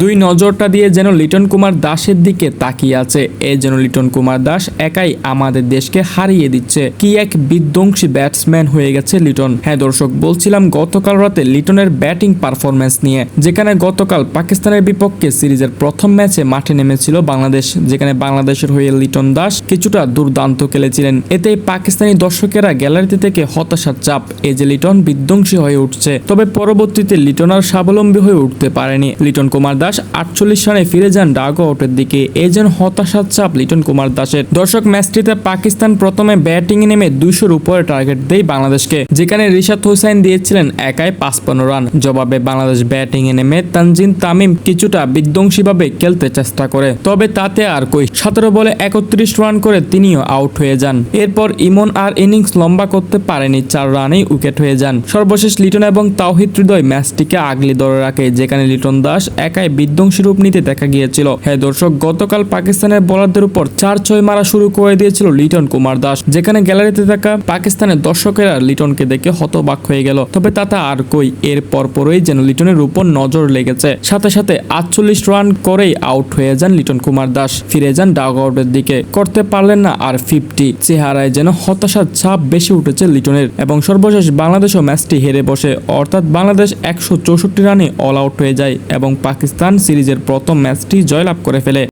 দুই নজরটা দিয়ে যেন লিটন কুমার দাসের দিকে তাকিয়ে আছে। এ যেন লিটন কুমার দাস একাই আমাদের দেশকে হারিয়ে দিচ্ছে। কি এক বিধ্বংসী ব্যাটসম্যান হয়ে গেছে লিটন। হ্যাঁ দর্শক, বলছিলাম গতকাল রাতে লিটনের ব্যাটিং পারফরমেন্স নিয়ে, যেখানে গতকাল পাকিস্তানের বিপক্ষে সিরিজের প্রথম ম্যাচে মাঠে নেমেছিল বাংলাদেশ, যেখানে বাংলাদেশের হয়ে লিটন দাস কিছুটা দুর্দান্ত খেলেছিলেন। এতে পাকিস্তানি দর্শকেরা গ্যালারিতে থেকে হতাশার চাপ এই যে লিটন বিধ্বংসী হয়ে উঠছে। তবে পরবর্তীতে লিটন আর স্বাবলম্বী হয়ে উঠতে পারেনি। লিটন কুমার দাস আটচল্লিশ রানে ফিরে যান ডাগ আউটের দিকে। এই যেন হতাশার চাপ লিটন কুমার দাসের। দর্শক, ম্যাচটিতে পাকিস্তান প্রথমে ব্যাটিং নেমে দুইশোর উপরে টার্গেট দেয় বাংলাদেশকে, যেখানে রিশাদ হোসেন দিয়েছিলেন একাই পাঁচপান্ন রান। জবাবে বাংলাদেশ ব্যাটিং এ নেমে তানজিন তামিম কিছুটা বিধ্বংসীভাবে খেলতে চেষ্টা করে, তবে তাতে আর কই। সতেরো বলে একত্রিশ রান করে তিনিও আউট হয়ে যান। এরপর ইমন আর ইনিংস লম্বা করতে পারেনি, চার রানেই উইকেট হয়ে যান। সর্বশেষ লিটন এবং তাওহিদ হৃদয় ম্যাচটিকে আগলি ধরে রাখে, যেখানে লিটন দাস একাই বিধ্বংসী রূপ নিতে দেখা গিয়েছিল। হ্যাঁ দর্শক, গতকাল পাকিস্তানের বোলারদের উপর চার ছয় মারা শুরু করে দিয়েছিল লিটন কুমার দাস। যেখানে গ্যালারিতে থাকা পাকিস্তানের দর্শকেরা লিটনকে দেখে হতবাক হয়ে গেল। তবে তাতে আর কই, এর পরপরই যেন লিটনের উপর নজর লেগেছে। সাথে সাথে আটচল্লিশ রান করেই আউট হয়ে যান লিটন কুমার দাস। ফিরে যান ডাগ আউটের দিকে। করতে পারলেন না আর ফিফটি। চেহারায় যেন হতাশার ছাপ বেশি উঠেছে লিটনের। এবং সর্বশেষ বাংলাদেশও ম্যাচটি হেরে বসে। অর্থাৎ বাংলাদেশ একশো চৌষট্টি রানে অল আউট হয়ে যায় এবং পাকিস্তান সিরিজের প্রথম ম্যাচটি জয়লাভ করে ফেলে।